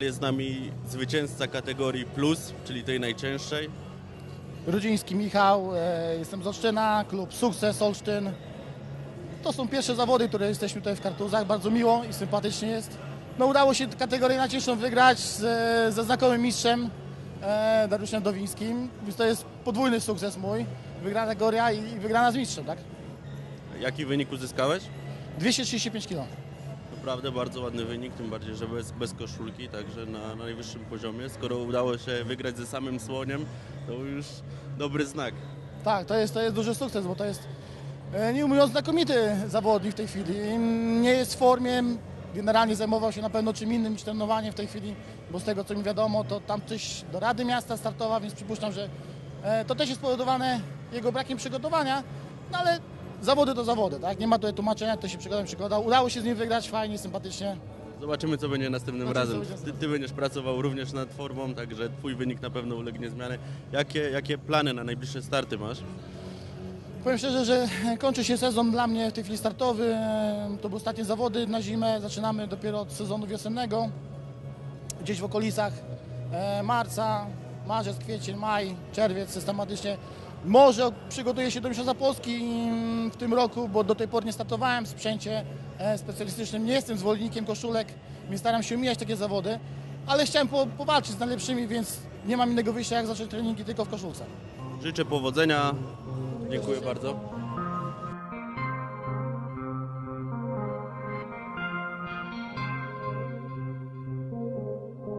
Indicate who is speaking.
Speaker 1: Jest z nami zwycięzca kategorii plus, czyli tej najcięższej.
Speaker 2: Rudziński Michał, e, jestem z Olsztyna, klub Sukces Olsztyn. To są pierwsze zawody, które jesteśmy tutaj w Kartuzach, bardzo miło i sympatycznie jest. No udało się kategorię najcięższą wygrać ze, ze znakomym mistrzem e, Dariuszem Dowińskim, więc to jest podwójny sukces mój, wygrana kategoria i, i wygrana z mistrzem, tak?
Speaker 1: Jaki wynik uzyskałeś?
Speaker 2: 235 kg.
Speaker 1: Naprawdę bardzo ładny wynik, tym bardziej, że bez, bez koszulki, także na, na najwyższym poziomie. Skoro udało się wygrać ze samym słoniem, to już dobry znak.
Speaker 2: Tak, to jest, to jest duży sukces, bo to jest e, nie mówiąc znakomity zawodnik w tej chwili. Nie jest w formie, generalnie zajmował się na pewno czym innym niż trenowanie w tej chwili, bo z tego co mi wiadomo, to tam coś do Rady Miasta startował, więc przypuszczam, że e, to też jest spowodowane jego brakiem przygotowania, no ale zawody to zawody, tak? Nie ma tutaj tłumaczenia, to się przygotował, przykładał. Udało się z nim wygrać fajnie, sympatycznie.
Speaker 1: Zobaczymy, co będzie następnym
Speaker 2: Zobaczymy,
Speaker 1: razem.
Speaker 2: będzie
Speaker 1: Ty, ty będziesz pracował również nad formą, także twój wynik na pewno ulegnie zmianie. Jakie, jakie plany na najbliższe starty masz?
Speaker 2: Powiem szczerze, że kończy się sezon dla mnie w tej chwili startowy. To były ostatnie zawody na zimę. Zaczynamy dopiero od sezonu wiosennego. Gdzieś w okolicach e, marca, marzec, kwiecień, maj, czerwiec systematycznie. Może przygotuję się do Mistrzostwa Polski w tym roku, bo do tej pory nie startowałem w sprzęcie e, specjalistycznym. Nie jestem zwolennikiem koszulek, więc staram się omijać takie zawody. Ale chciałem po, powalczyć z najlepszymi, więc nie mam innego wyjścia jak zacząć treningi tylko w koszulce.
Speaker 1: Życzę powodzenia. Dziękuję bardzo.